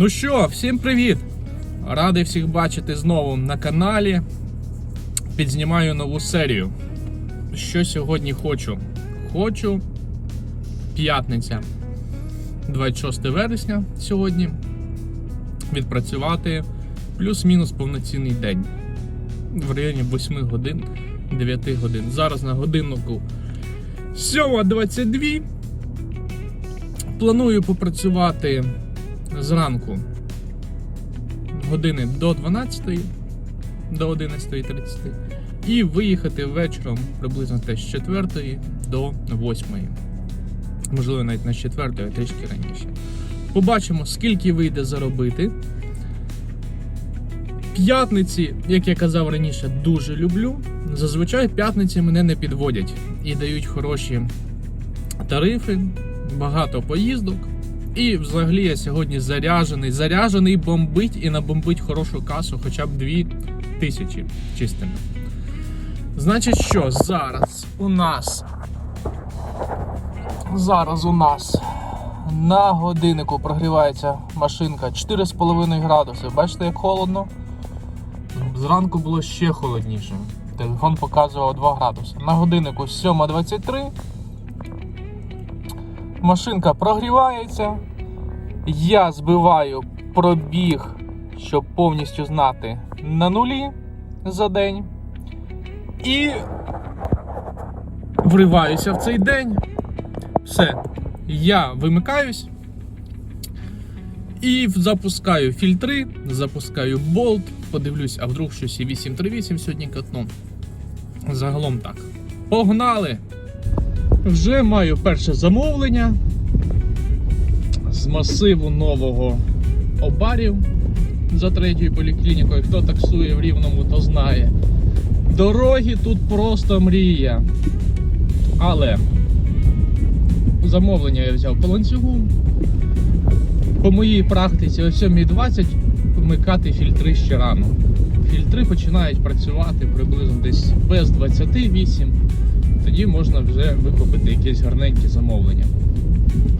Ну що, всім привіт! Радий всіх бачити знову на каналі. Підзнімаю нову серію. Що сьогодні хочу? Хочу п'ятниця, 26 вересня сьогодні. Відпрацювати плюс-мінус повноцінний день. В районі 8 годин, 9 годин. Зараз на годиннику 7.22. Планую попрацювати зранку години до 12 до 11.30 і виїхати вечором приблизно з 4 до 8. Можливо, навіть на 4, а трішки раніше. Побачимо, скільки вийде заробити. П'ятниці, як я казав раніше, дуже люблю. Зазвичай п'ятниці мене не підводять і дають хороші тарифи, багато поїздок. І взагалі я сьогодні заряджений, заряджений бомбить і набомбить хорошу касу, хоча б 2 тисячі чистими. Значить, що зараз у нас. Зараз у нас на годиннику прогрівається машинка 4,5 градуси. Бачите, як холодно? Зранку було ще холодніше. Телефон показував 2 градуси. На годиннику 7.23. Машинка прогрівається. Я збиваю пробіг, щоб повністю знати на нулі за день. І вриваюся в цей день. Все. Я вимикаюсь. І запускаю фільтри, запускаю болт, подивлюсь, а вдруг щось і 838 сьогодні катну. Загалом так. Погнали! Вже маю перше замовлення з масиву нового обарів за третьою поліклінікою. Хто таксує в Рівному, то знає. Дороги тут просто мрія. Але замовлення я взяв по ланцюгу. По моїй практиці о 7.20 вмикати фільтри ще рано. Фільтри починають працювати приблизно десь без 28 тоді можна вже викупити якесь гарненьке замовлення.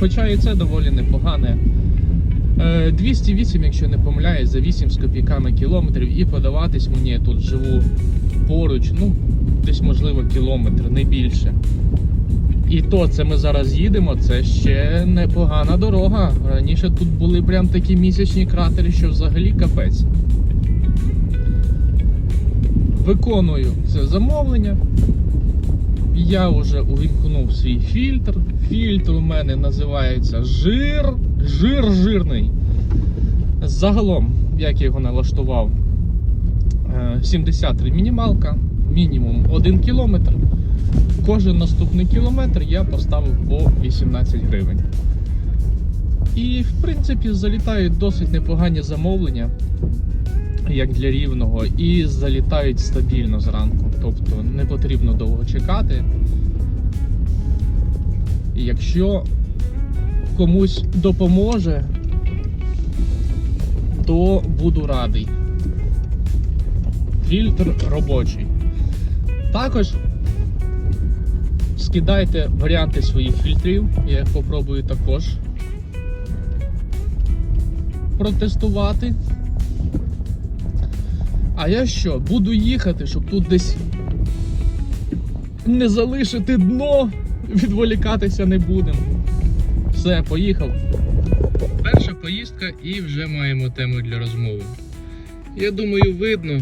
Хоча і це доволі непогане. Е, 208, якщо не помиляюсь, за 8 з копійками кілометрів і подаватись мені я тут живу поруч, ну, десь можливо кілометр, не більше. І то це ми зараз їдемо, це ще непогана дорога. Раніше тут були прям такі місячні кратери, що взагалі капець. Виконую це замовлення. Я вже увімкнув свій фільтр. Фільтр у мене називається жир. Жир жирний. Загалом, як я його налаштував, е, 73 мінімалка, мінімум 1 кілометр. Кожен наступний кілометр я поставив по 18 гривень. І, в принципі, залітають досить непогані замовлення, як для рівного, і залітають стабільно зранку. Тобто не потрібно довго чекати. Якщо комусь допоможе, то буду радий. Фільтр робочий. Також скидайте варіанти своїх фільтрів, я їх попробую також протестувати. А я що, буду їхати, щоб тут десь не залишити дно, відволікатися не будемо. Все, поїхав. Перша поїздка і вже маємо тему для розмови. Я думаю, видно.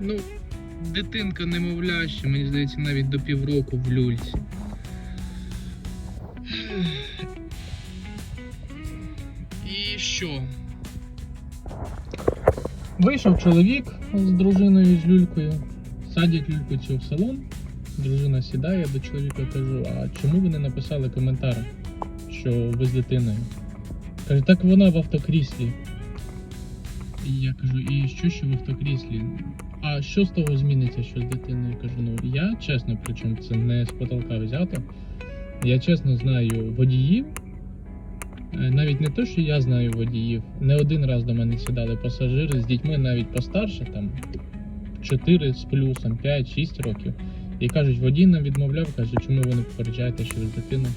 Ну, дитинка немовляща, мені здається, навіть до півроку в люльці. І що? Вийшов чоловік з дружиною з люлькою, садять люльку цю в салон. Дружина сідає до чоловіка кажу, а чому ви не написали коментар, що ви з дитиною? Каже, так вона в автокріслі. І я кажу, і що що в автокріслі? А що з того зміниться, що з дитиною? Кажу, ну я чесно, причому це не з потолка взято. Я чесно знаю водіїв. Е, Навіть не те, що я знаю водіїв. Не один раз до мене сідали пасажири з дітьми навіть постарше, там 4 з плюсом, 5-6 років. І кажуть, водій нам відмовляв, каже, чому ви не попереджаєте, що ви з.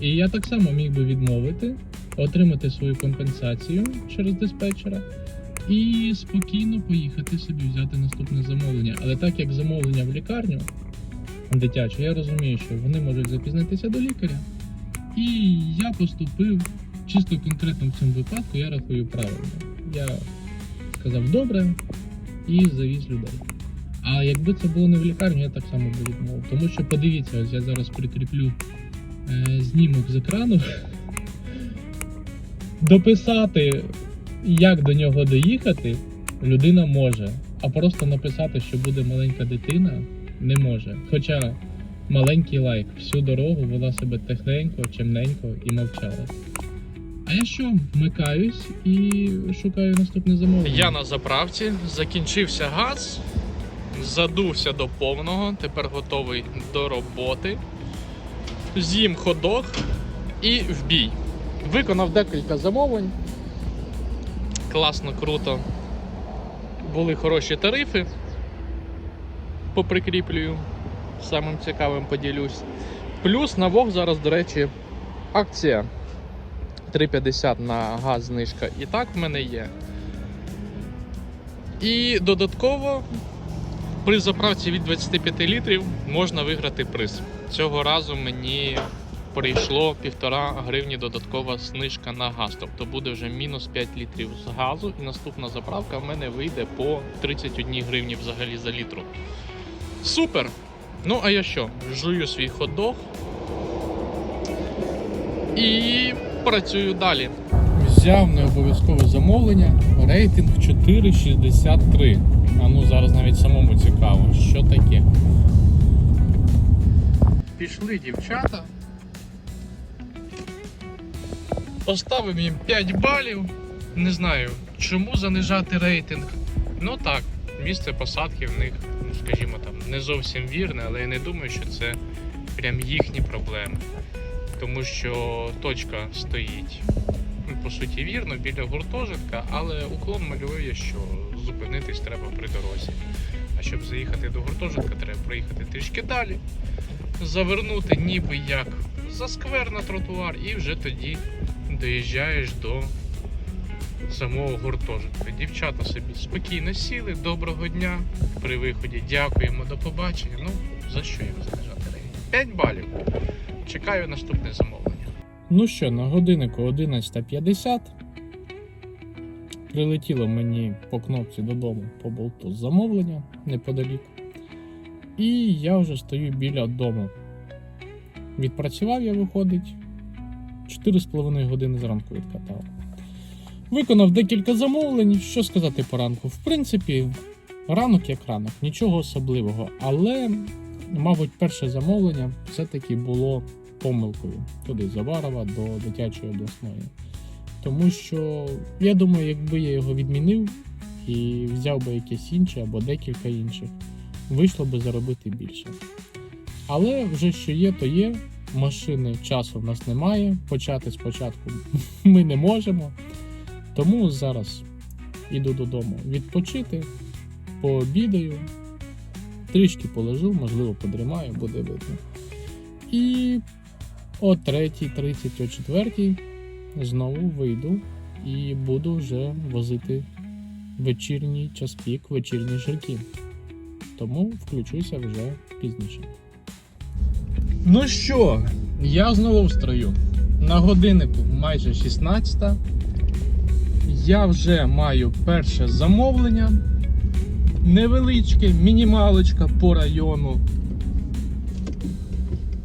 І я так само міг би відмовити, отримати свою компенсацію через диспетчера і спокійно поїхати собі взяти наступне замовлення. Але так як замовлення в лікарню дитяче, я розумію, що вони можуть запізнитися до лікаря. І я поступив чисто конкретно в цьому випадку, я рахую правильно. Я сказав добре і завіз людей. А якби це було не в лікарні, я так само би відмовив. Тому що подивіться, ось я зараз прикріплю е, знімок з екрану. Дописати, як до нього доїхати, людина може. А просто написати, що буде маленька дитина, не може. Хоча маленький лайк всю дорогу вела себе тихенько, чемненько і мовчала. А я що, вмикаюсь і шукаю наступне замовлення. Я на заправці, закінчився газ, задувся до повного, тепер готовий до роботи. З'їм ходок і в бій. Виконав декілька замовлень. Класно, круто. Були хороші тарифи. Поприкріплюю. Самим цікавим поділюсь. Плюс на Вог зараз, до речі, акція 3,50 на газ знижка. І так в мене є. І додатково при заправці від 25 літрів можна виграти приз. Цього разу мені прийшло 1,5 гривні додаткова знижка на газ. Тобто буде вже мінус 5 літрів з газу, і наступна заправка в мене вийде по 31 гривні взагалі за літру. Супер! Ну, а я що? Жую свій ходок і працюю далі. Взяв не обов'язкове замовлення. Рейтинг 4,63. А ну зараз навіть самому цікаво, що таке. Пішли дівчата. Поставив їм 5 балів. Не знаю, чому занижати рейтинг. Ну так, місце посадки в них, ну скажімо там, не зовсім вірне, але я не думаю, що це прям їхні проблеми. Тому що точка стоїть ну, по суті вірно біля гуртожитка, але уклон малює, що зупинитись треба при дорозі. А щоб заїхати до гуртожитка, треба проїхати трішки далі, завернути ніби як за сквер на тротуар, і вже тоді доїжджаєш до самого гуртожитка. Дівчата собі спокійно сіли, доброго дня. При виході дякуємо, до побачення. Ну, за що їм знижати 5 балів. Чекаю наступне замовлення. Ну що, на годиннику 11.50. Прилетіло мені по кнопці додому по болту замовлення неподалік. І я вже стою біля дому. Відпрацював я, виходить, 4,5 години зранку відкатав. Виконав декілька замовлень. Що сказати по ранку? В принципі, ранок як ранок, нічого особливого. Але, мабуть, перше замовлення все-таки було помилкою туди з Аварова до дитячої обласної. Тому що я думаю, якби я його відмінив і взяв би якесь інше або декілька інших, вийшло би заробити більше. Але вже що є, то є. Машини часу в нас немає. Почати спочатку ми не можемо. Тому зараз іду додому відпочити, пообідаю, трішки полежу, можливо, подрімаю, буде видно. І о 3.30, о 4 знову вийду і буду вже возити вечірній час пік, вечірні жирки. Тому включуся вже пізніше. Ну що, я знову в строю. На годиннику майже 16. Я вже маю перше замовлення. Невеличке, мінімалочка по району.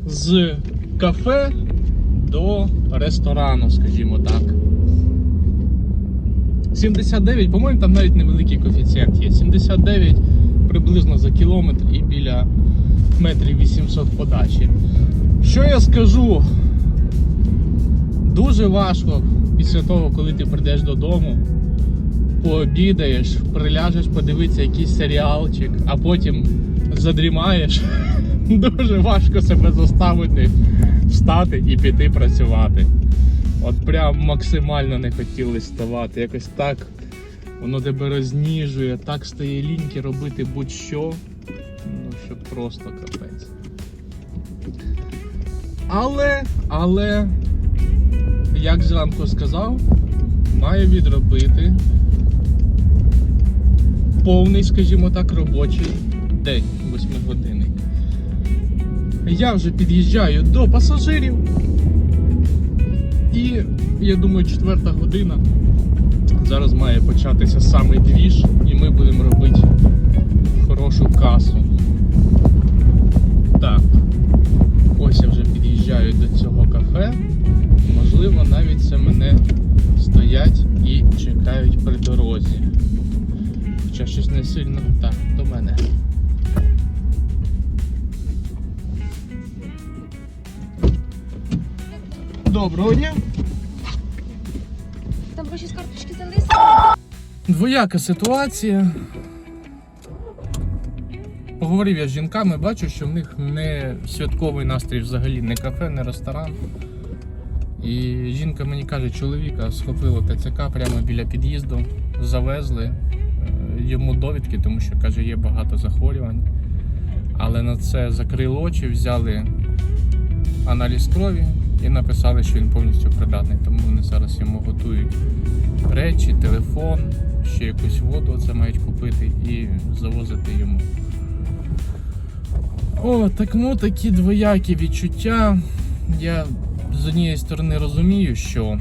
З кафе до ресторану, скажімо так. 79, по-моєму, там навіть невеликий коефіцієнт є. 79 приблизно за кілометр і біля метрів 800 подачі. Що я скажу? Дуже важко після того, коли ти прийдеш додому, пообідаєш, приляжеш подивитися якийсь серіалчик, а потім задрімаєш. Дуже важко себе заставити встати і піти працювати. От прям максимально не хотілося вставати. Якось так воно тебе розніжує, так стає ліньки робити будь-що. Ну, що просто капець. Але, але як зранку сказав, має відробити повний, скажімо так, робочий день 8 години. Я вже під'їжджаю до пасажирів. І я думаю, четверта година. Зараз має початися саме двіж, і ми будемо робити хорошу касу. Так, ось я вже під'їжджаю до цього кафе. Можливо, навіть це мене стоять і чекають при дорозі. Хоча щось не сильно. Так, до мене. Доброго дня! Там гроші з карточки залишили. Двояка ситуація. Поговорив я з жінками, бачу, що в них не святковий настрій взагалі, не кафе, не ресторан. І жінка мені каже, чоловіка схопило ТЦК прямо біля під'їзду, завезли йому довідки, тому що каже, є багато захворювань. Але на це закрили очі, взяли аналіз крові і написали, що він повністю придатний. Тому вони зараз йому готують речі, телефон, ще якусь воду це мають купити і завозити йому. О, так ну такі двоякі відчуття. Я з однієї сторони розумію, що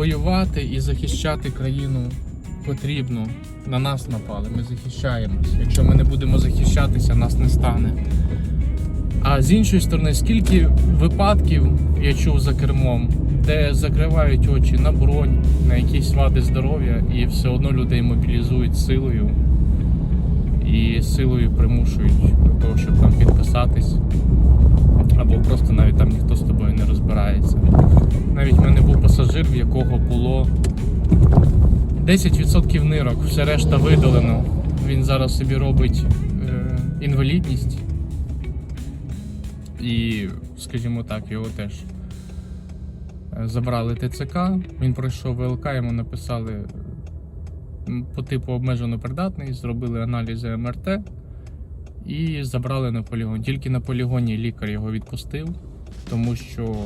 воювати і захищати країну потрібно. На нас напали, ми захищаємось. Якщо ми не будемо захищатися, нас не стане. А з іншої сторони, скільки випадків я чув за кермом, де закривають очі на бронь, на якісь вади здоров'я, і все одно людей мобілізують силою і силою примушують до того, щоб там підписатись, або просто навіть там ніхто з тобою не розбирається. Навіть в мене був пасажир, в якого було 10% нирок, все решта видалено. Він зараз собі робить е, інвалідність. І, скажімо так, його теж е, забрали ТЦК. Він пройшов ВЛК, йому написали по типу обмежено придатний, зробили аналізи МРТ і забрали на полігон. Тільки на полігоні лікар його відпустив, тому що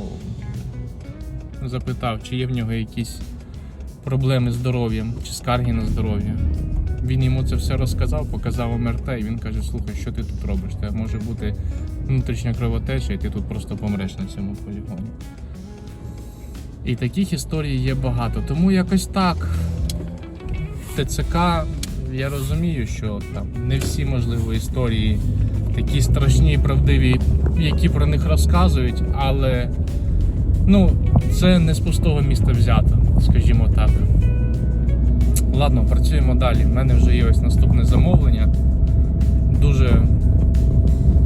запитав, чи є в нього якісь проблеми з здоров'ям, чи скарги на здоров'я. Він йому це все розказав, показав МРТ, і він каже: слухай, що ти тут робиш? Це може бути внутрішня кровотеча, і ти тут просто помреш на цьому полігоні. І таких історій є багато. Тому якось так. ТЦК, я розумію, що там не всі можливо історії такі страшні і правдиві, які про них розказують, але ну, це не з пустого міста взято, скажімо так. Ладно, працюємо далі. У мене вже є ось наступне замовлення. Дуже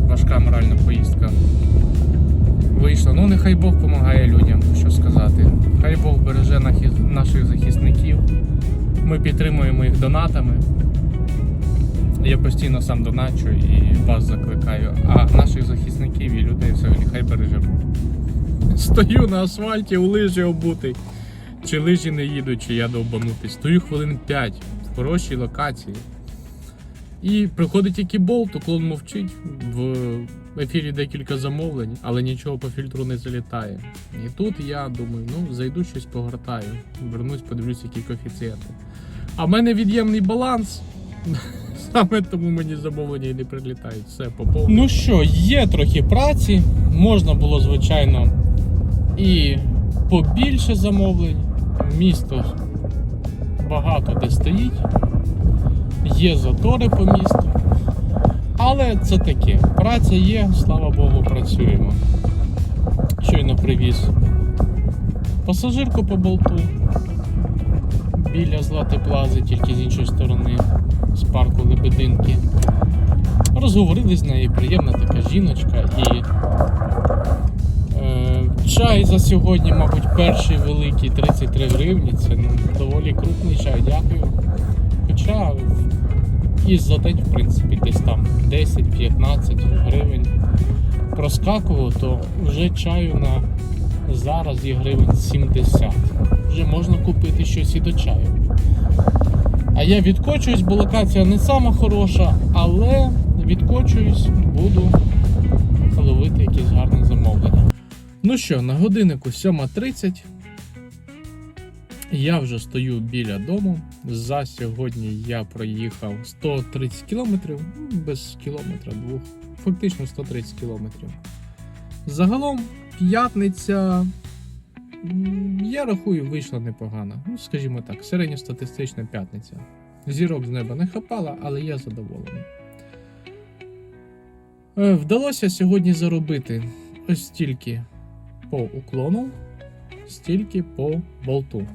важка моральна поїздка вийшла. Ну, нехай Бог допомагає людям. Бог береже наших захисників. Ми підтримуємо їх донатами. Я постійно сам доначу і вас закликаю. А наших захисників і людей взагалі хай береже Стою на асфальті у лижі обутий. Чи лижі не їдуть, чи я довбанутий. Стою хвилин 5 в хорошій локації. І приходить який болт, уклон мовчить. В ефірі декілька замовлень, але нічого по фільтру не залітає. І тут я думаю, ну зайду щось погортаю, вернусь, подивлюсь, які коефіцієнти. А в мене від'ємний баланс. Саме тому мені замовлення і не прилітають. Все по Ну що, є трохи праці. Можна було, звичайно, і побільше замовлень. Місто багато де стоїть. Є затори по місту. Але це таке. Праця є, слава Богу, працюємо. Щойно привіз пасажирку по болту біля Злати Плази, тільки з іншої сторони, з парку Лебединки. Розговорили з нею, приємна така жіночка і е, чай за сьогодні, мабуть, перший великий 33 гривні. Це ну, доволі крупний чай, дякую. Хоча і за день, в принципі, десь там 10-15 гривень проскакував, то вже чаю на зараз є гривень 70. Вже можна купити щось і до чаю. А я відкочуюсь, бо локація не сама хороша, але відкочуюсь, буду ловити якісь гарне замовлення. Ну що, на годиннику 7.30. Я вже стою біля дому. За сьогодні я проїхав 130 кілометрів, ну, без кілометра двох, фактично 130 кілометрів. Загалом п'ятниця, я рахую, вийшла непогано. Ну, скажімо так, середньостатистична п'ятниця. Зірок з неба не хапала, але я задоволений. Е, Вдалося сьогодні заробити ось стільки по уклону, стільки по болту.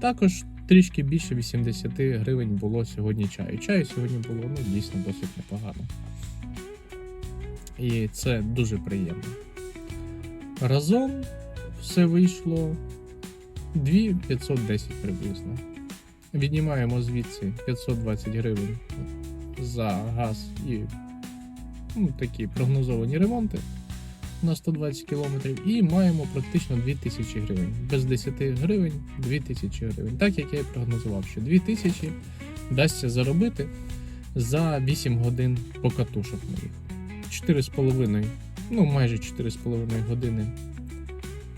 Також трішки більше 80 гривень було сьогодні чаю. Чаю сьогодні було ну, дійсно досить непогано. І це дуже приємно. Разом все вийшло 2510 приблизно. Віднімаємо звідси 520 гривень за газ і ну, такі прогнозовані ремонти на 120 км і маємо практично 2000 гривень. Без 10 гривень 2000 гривень. Так як я і прогнозував, що 2000 вдасться заробити за 8 годин покатушок моїх. 4,5, ну майже 4,5 години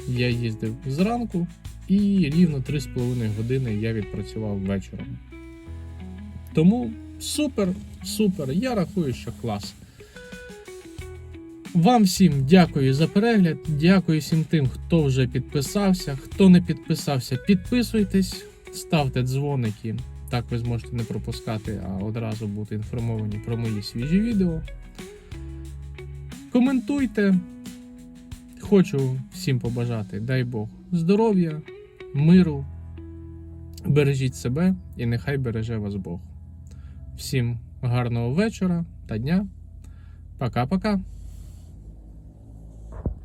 я їздив зранку, і рівно 3,5 години я відпрацював вечором. Тому супер, супер. Я рахую, що клас. Вам всім дякую за перегляд. Дякую всім тим, хто вже підписався. Хто не підписався, підписуйтесь, ставте дзвоники. Так ви зможете не пропускати, а одразу бути інформовані про мої свіжі відео. Коментуйте. Хочу всім побажати, дай Бог, здоров'я, миру. Бережіть себе і нехай береже вас Бог. Всім гарного вечора та дня. Пока-пока.